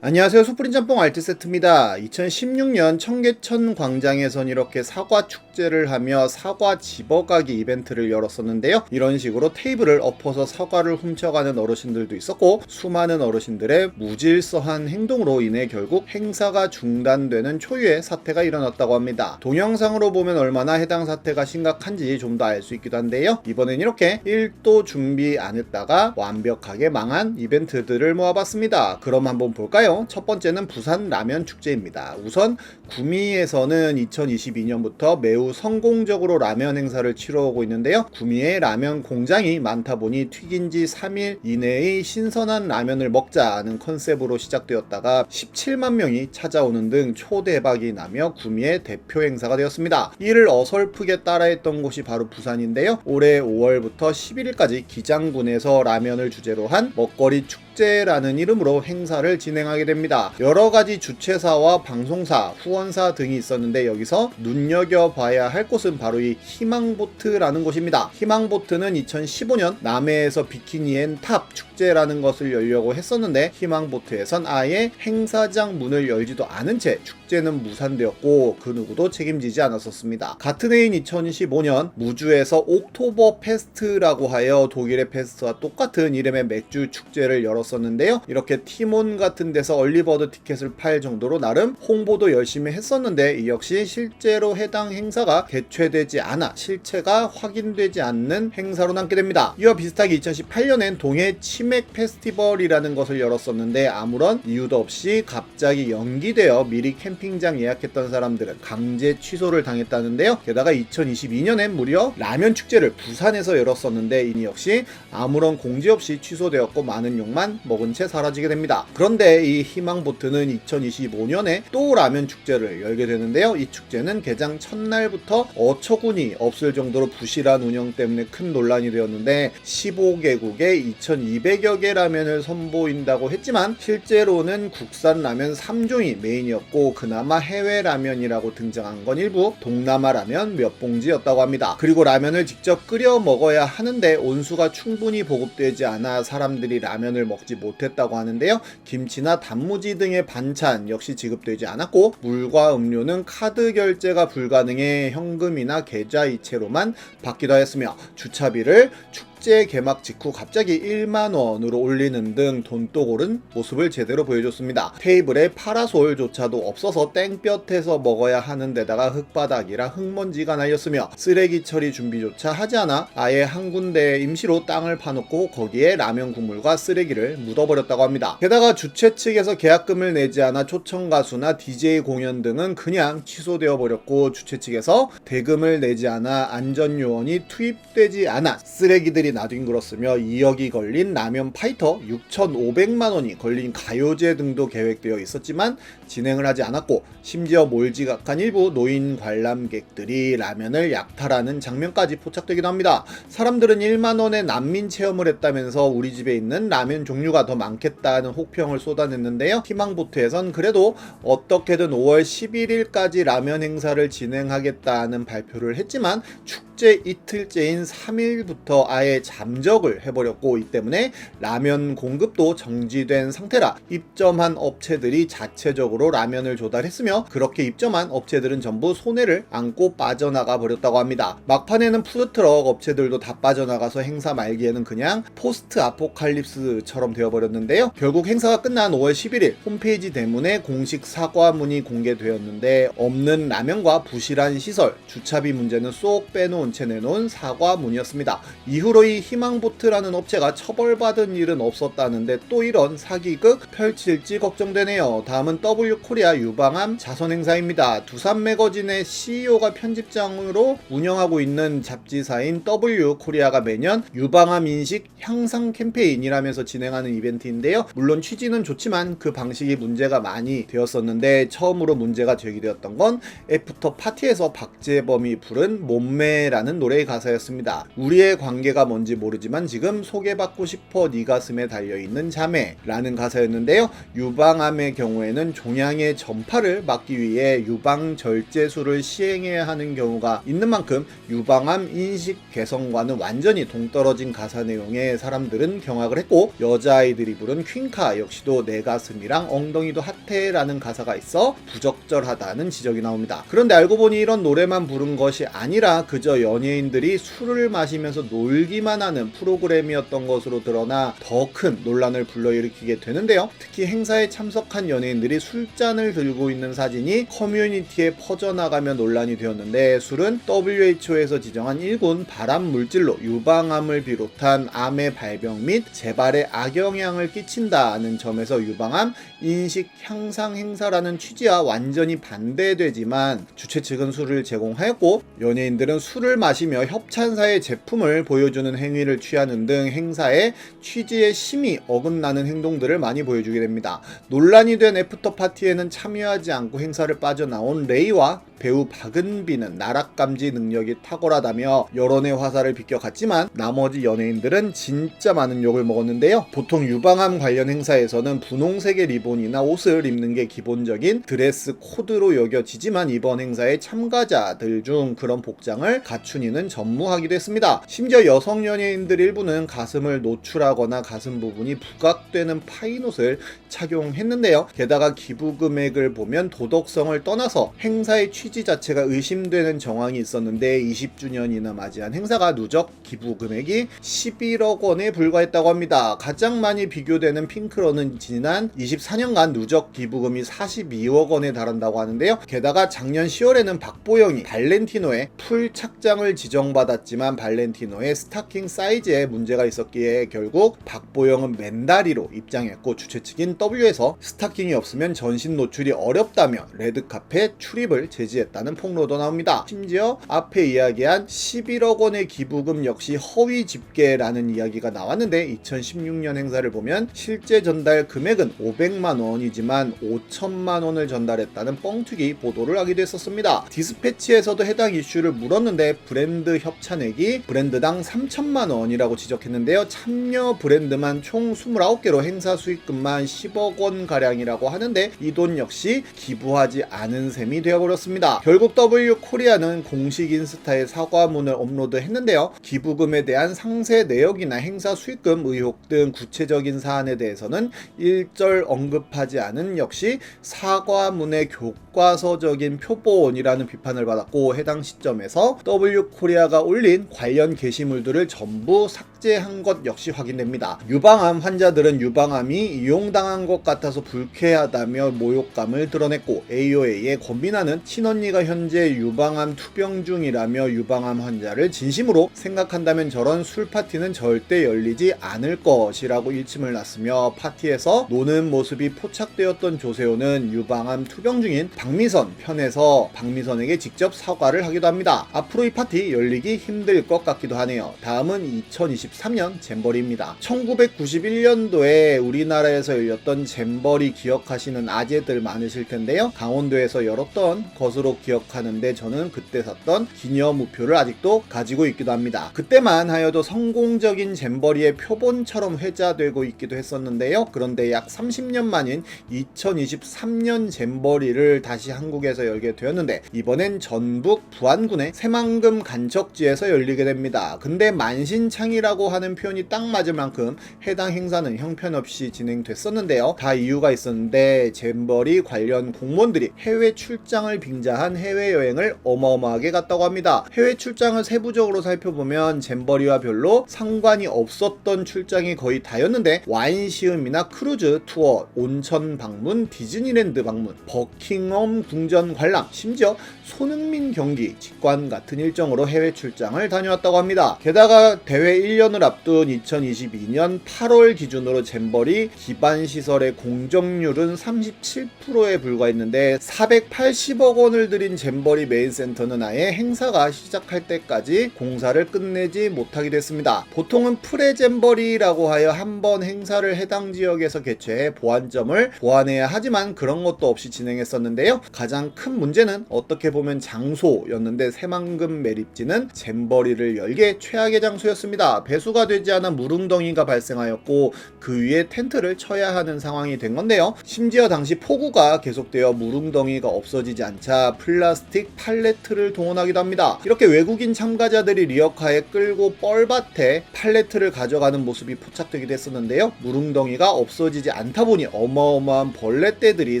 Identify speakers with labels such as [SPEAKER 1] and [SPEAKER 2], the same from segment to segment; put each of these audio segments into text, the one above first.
[SPEAKER 1] 안녕하세요. 수프린 짬뽕 알트 세트입니다. 2016년 청계천 광장에선 이렇게 사과 축제를 하며 사과 집어가기 이벤트를 열었었는데요. 이런 식으로 테이블을 엎어서 사과를 훔쳐가는 어르신들도 있었고 수많은 어르신들의 무질서한 행동으로 인해 결국 행사가 중단되는 초유의 사태가 일어났다고 합니다. 동영상으로 보면 얼마나 해당 사태가 심각한지 좀 더 알 수 있기도 한데요. 이번엔 이렇게 1도 준비 안 했다가 완벽하게 망한 이벤트들을 모아봤습니다. 그럼 한번 볼까요? 첫 번째는 부산 라면 축제입니다. 우선 구미에서는 2022년부터 매우 성공적으로 라면 행사를 치러오고 있는데요. 구미에 라면 공장이 많다 보니 튀긴 지 3일 이내의 신선한 라면을 먹자는 컨셉으로 시작되었다가 17만 명이 찾아오는 등 초대박이 나며 구미의 대표 행사가 되었습니다. 이를 어설프게 따라했던 곳이 바로 부산인데요. 올해 5월부터 11일까지 기장군에서 라면을 주제로 한 먹거리 축제 라는 이름으로 행사를 진행하게 됩니다. 여러 가지 주최사와 방송사, 후원사 등이 있었는데 여기서 눈여겨봐야 할 곳은 바로 이 희망보트라는 곳입니다. 희망보트는 2015년 남해에서 비키니 앤 탑 축제라는 것을 열려고 했었는데 희망보트에선 아예 행사장 문을 열지도 않은 채 축제는 무산되었고 그 누구도 책임지지 않았었습니다. 같은 해인 2015년 무주에서 옥토버 페스트라고 하여 독일의 페스트와 똑같은 이름의 맥주 축제를 열었 었는데요. 이렇게 티몬 같은 데서 얼리버드 티켓을 팔 정도로 나름 홍보도 열심히 했었는데 이 역시 실제로 해당 행사가 개최되지 않아 실체가 확인되지 않는 행사로 남게 됩니다. 이와 비슷하게 2018년엔 동해 치맥 페스티벌이라는 것을 열었었는데 아무런 이유도 없이 갑자기 연기되어 미리 캠핑장 예약했던 사람들은 강제 취소를 당했다는데요. 게다가 2022년엔 무려 라면 축제를 부산에서 열었었는데 이 역시 아무런 공지 없이 취소되었고 많은 욕만 먹은 채 사라지게 됩니다. 그런데 이 희망보트는 2025년에 또 라면 축제를 열게 되는데요. 이 축제는 개장 첫날부터 어처구니 없을 정도로 부실한 운영 때문에 큰 논란이 되었는데 15개국에 2200여 개 라면을 선보인다고 했지만 실제로는 국산 라면 3종이 메인이었고 그나마 해외 라면이라고 등장한 건 일부 동남아 라면 몇 봉지였다고 합니다. 그리고 라면을 직접 끓여 먹어야 하는데 온수가 충분히 보급되지 않아 사람들이 라면을 먹지 못했다고 하는데요. 김치나 단무지 등의 반찬 역시 지급되지 않았고 물과 음료는 카드 결제가 불가능해 현금이나 계좌 이체로만 받기도 하였으며 주차비를 축 제 개막 직후 갑자기 1만 원으로 올리는 등 돈독 오른 모습을 제대로 보여줬습니다. 테이블에 파라솔조차도 없어서 땡볕에서 먹어야 하는 데다가 흙바닥이라 흙먼지가 날렸으며 쓰레기 처리 준비조차 하지 않아 아예 한 군데 임시로 땅을 파놓고 거기에 라면 국물과 쓰레기를 묻어버렸다고 합니다. 게다가 주최 측에서 계약금을 내지 않아 초청 가수나 DJ 공연 등은 그냥 취소되어 버렸고 주최 측에서 대금을 내지 않아 안전 요원이 투입되지 않아 쓰레기들이 나뒹굴었으며 2억이 걸린 라면 파이터 6,500만 원이 걸린 가요제 등도 계획되어 있었지만 진행을 하지 않았고 심지어 몰지각한 일부 노인 관람객들이 라면을 약탈하는 장면까지 포착되기도 합니다. 사람들은 1만 원의 난민 체험을 했다면서 우리 집에 있는 라면 종류가 더 많겠다는 혹평을 쏟아냈는데요. 희망보트에선 그래도 어떻게든 5월 11일까지 라면 행사를 진행하겠다는 발표를 했지만 축제 이틀째인 3일부터 아예 잠적을 해버렸고 이 때문에 라면 공급도 정지된 상태라 입점한 업체들이 자체적으로 라면을 조달했으며 그렇게 입점한 업체들은 전부 손해를 안고 빠져나가 버렸다고 합니다. 막판에는 푸드트럭 업체들도 다 빠져나가서 행사 말기에는 그냥 포스트 아포칼립스처럼 되어버렸는데요. 결국 행사가 끝난 5월 11일 홈페이지 대문에 공식 사과문이 공개되었는데 없는 라면과 부실한 시설, 주차비 문제는 쏙 빼놓은 채 내놓은 사과문이었습니다. 이후로 이 희망보트라는 업체가 처벌받은 일은 없었다는데 또 이런 사기극 펼칠지 걱정되네요. 다음은 W 코리아 유방암 자선 행사입니다. 두산 매거진의 CEO가 편집장으로 운영하고 있는 잡지사인 W 코리아가 매년 유방암 인식 향상 캠페인이라면서 진행하는 이벤트인데요. 물론 취지는 좋지만 그 방식이 문제가 많이 되었었는데 처음으로 문제가 제기되었던 건 애프터 파티에서 박재범이 부른 몸매라는 노래의 가사였습니다. 우리의 관계가 먼저 뭔지 모르지만 지금 소개받고 싶어 네 가슴에 달려있는 자매라는 가사였는데요. 유방암의 경우에는 종양의 전파를 막기 위해 유방 절제술을 시행해야 하는 경우가 있는 만큼 유방암 인식 개선과는 완전히 동떨어진 가사 내용에 사람들은 경악을 했고 여자아이들이 부른 퀸카 역시도 내 가슴이랑 엉덩이도 핫해라는 가사가 있어 부적절하다는 지적이 나옵니다. 그런데 알고 보니 이런 노래만 부른 것이 아니라 그저 연예인들이 술을 마시면서 놀기만 하는 프로그램이었던 것으로 드러나 더 큰 논란을 불러일으키게 되는데요. 특히 행사에 참석한 연예인들이 술잔을 들고 있는 사진이 커뮤니티에 퍼져나가며 논란이 되었는데 술은 WHO에서 지정한 1군 발암 물질로 유방암을 비롯한 암의 발병 및 재발에 악영향을 끼친다는 점에서 유방암 인식 향상 행사라는 취지와 완전히 반대되지만 주최 측은 술을 제공하였고 연예인들은 술을 마시며 협찬사의 제품을 보여주는 행위를 취하는 등 행사의 취지에 심히 어긋나는 행동들을 많이 보여주게 됩니다. 논란이 된 애프터 파티에는 참여하지 않고 행사를 빠져나온 레이와 배우 박은비는 나락 감지 능력이 탁월하다며 여론의 화살을 비껴갔지만 나머지 연예인들은 진짜 많은 욕을 먹었는데요. 보통 유방암 관련 행사에서는 분홍색의 리본이나 옷을 입는 게 기본적인 드레스 코드로 여겨지지만 이번 행사의 참가자들 중 그런 복장을 갖춘 이는 전무하기도 했습니다. 심지어 여성 연예인들 일부는 가슴을 노출하거나 가슴 부분이 부각 되는 파인옷을 착용했는데요. 게다가 기부 금액을 보면 도덕성을 떠나서 행사의 취지 자체가 의심되는 정황이 있었는데 20주년이나 맞이한 행사가 누적 기부 금액이 11억 원에 불과했다고 합니다. 가장 많이 비교되는 핑크런은 지난 24년간 누적 기부금이 42억 원에 달한다고 하는데요. 게다가 작년 10월에는 박보영이 발렌티노의 풀 착장을 지정받았지만 발렌티노의 스타킹 사이즈에 문제가 있었기에 결국 박보영은 맨다리로 입장했고 주최 측인 W에서 스타킹이 없으면 전신 노출이 어렵다며 레드카펫 출입을 제지했다는 폭로도 나옵니다. 심지어 앞에 이야기한 11억 원의 기부금 역시 허위 집계라는 이야기가 나왔는데 2016년 행사를 보면 실제 전달 금액은 500만 원이지만 5천만 원을 전달했다는 뻥튀기 보도를 하기도 했었습니다. 디스패치에서도 해당 이슈를 물었는데 브랜드 협찬액이 브랜드당 3천만 원이라고 지적했는데요. 참여 브랜드만 총 29개 로 행사 수익금만 10억 원 가량이라고 하는데 이 돈 역시 기부하지 않은 셈이 되어버렸습니다. 결국 W 코리아는 공식 인스타에 사과문을 업로드했는데요. 기부금에 대한 상세 내역이나 행사 수익금 의혹 등 구체적인 사안에 대해서는 일절 언급하지 않은 역시 사과문의 교과서적인 표본이라는 비판을 받았고 해당 시점에서 W 코리아가 올린 관련 게시물들을 전부 삭제한 것 역시 확인됩니다. 유방암 환자들은 유방암이 이용당한 것 같아서 불쾌하다며 모욕감을 드러냈고 AOA의 권민아는 친언니가 현재 유방암 투병 중이라며 유방암 환자를 진심으로 생각한다면 저런 술 파티는 절대 열리지 않을 것이라고 일침을 놨으며 파티에서 노는 모습이 포착되었던 조세호는 유방암 투병 중인 박미선 편에서 박미선에게 직접 사과를 하기도 합니다. 앞으로 이 파티 열리기 힘들 것 같기도 하네요. 다음은 2023년 잼버리입니다. 1991년도에 우리나라에서 열렸던 잼버리 기억하시는 아재들 많으실 텐데요. 강원도에서 열었던 것으로 기억하는데 저는 그때 샀던 기념 우표를 아직도 가지고 있기도 합니다. 그때만 하여도 성공적인 잼버리의 표본처럼 회자되고 있기도 했었는데요. 그런데 약 30년 만인 2023년 잼버리를 다시 한국에서 열게 되었는데 이번엔 전북 부안군의 새만금 간척지에서 열리게 됩니다. 근데 만신창이라고 하는 표현이 딱 맞을 만큼 해당 행사는 형 편없이 진행됐었는데요. 다 이유가 있었는데 잼버리 관련 공무원들이 해외 출장을 빙자한 해외여행을 어마어마하게 갔다고 합니다. 해외 출장을 세부적으로 살펴보면 잼버리와 별로 상관이 없었던 출장이 거의 다였는데 와인 시음이나 크루즈 투어, 온천 방문, 디즈니랜드 방문, 버킹엄 궁전 관람, 심지어 손흥민 경기, 직관 같은 일정으로 해외 출장을 다녀왔다고 합니다. 게다가 대회 1년을 앞둔 2022년 8월 기준으로 잼버리 기반 시설의 공정률은 37%에 불과했는데 480억 원을 들인 잼버리 메인 센터는 아예 행사가 시작할 때까지 공사를 끝내지 못하게 됐습니다. 보통은 프레잼버리라고 하여 한 번 행사를 해당 지역에서 개최해 보안점을 보완해야 하지만 그런 것도 없이 진행했었는데요. 가장 큰 문제는 어떻게 보면 장소였는데 새만금 매립지는 잼버리를 열게 최악의 장소였습니다. 배수가 되지 않아 무릉덩이가 발생하였고 그 위에 텐트를 쳐야 하는 상황이 된 건데요. 심지어 당시 폭우가 계속되어 무릉덩이가 없어지지 않자 플라스틱 팔레트를 동원하기도 합니다. 이렇게 외국인 참가자들이 리어카에 끌고 뻘밭에 팔레트를 가져가는 모습이 포착되기도 했었는데요. 무릉덩이가 없어지지 않다 보니 어마어마한 벌레떼들이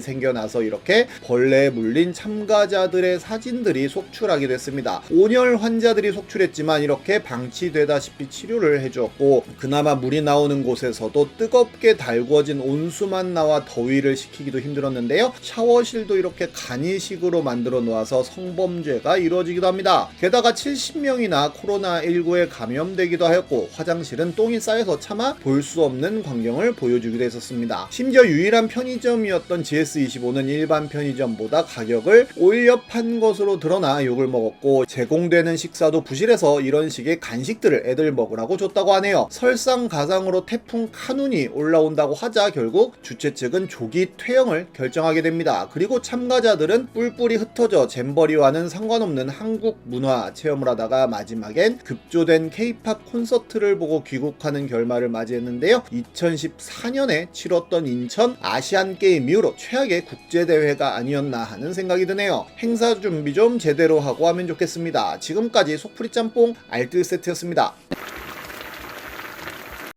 [SPEAKER 1] 생겨나서 이렇게 벌레에 물린 참가자들의 사진들이 속출하게 됐습니다. 온열 환자들이 속출했지만 이렇게 방치되다시피 치료를 해주었고 그나마 물이 나오는 곳에서도 뜨 겁게 달구어진 온수만 나와 더위를 식히기도 힘들었는데요. 샤워실도 이렇게 간이식으로 만들어 놓아서 성범죄가 이루어지기도 합니다. 게다가 70명이나 코로나19에 감염되기도 하였고 화장실은 똥이 쌓여서 차마 볼 수 없는 광경을 보여주기도 했었습니다. 심지어 유일한 편의점이었던 GS25는 일반 편의점보다 가격을 오히려 판 것으로 드러나 욕을 먹었고 제공되는 식사도 부실해서 이런 식의 간식들을 애들 먹으라고 줬다고 하네요. 설상가상으로 태풍 카눈 이 올라온다고 하자 결국 주최 측은 조기 퇴영을 결정하게 됩니다. 그리고 참가자들은 뿔뿔이 흩어져 잼버리와는 상관없는 한국 문화 체험을 하다가 마지막엔 급조된 케이팝 콘서트를 보고 귀국하는 결말을 맞이했는데요. 2014년에 치렀던 인천 아시안 게임 이후로 최악의 국제 대회가 아니었나 하는 생각이 드네요. 행사 준비 좀 제대로 하고 하면 좋겠습니다. 지금까지 속풀이 짬뽕 알뜰 세트였습니다.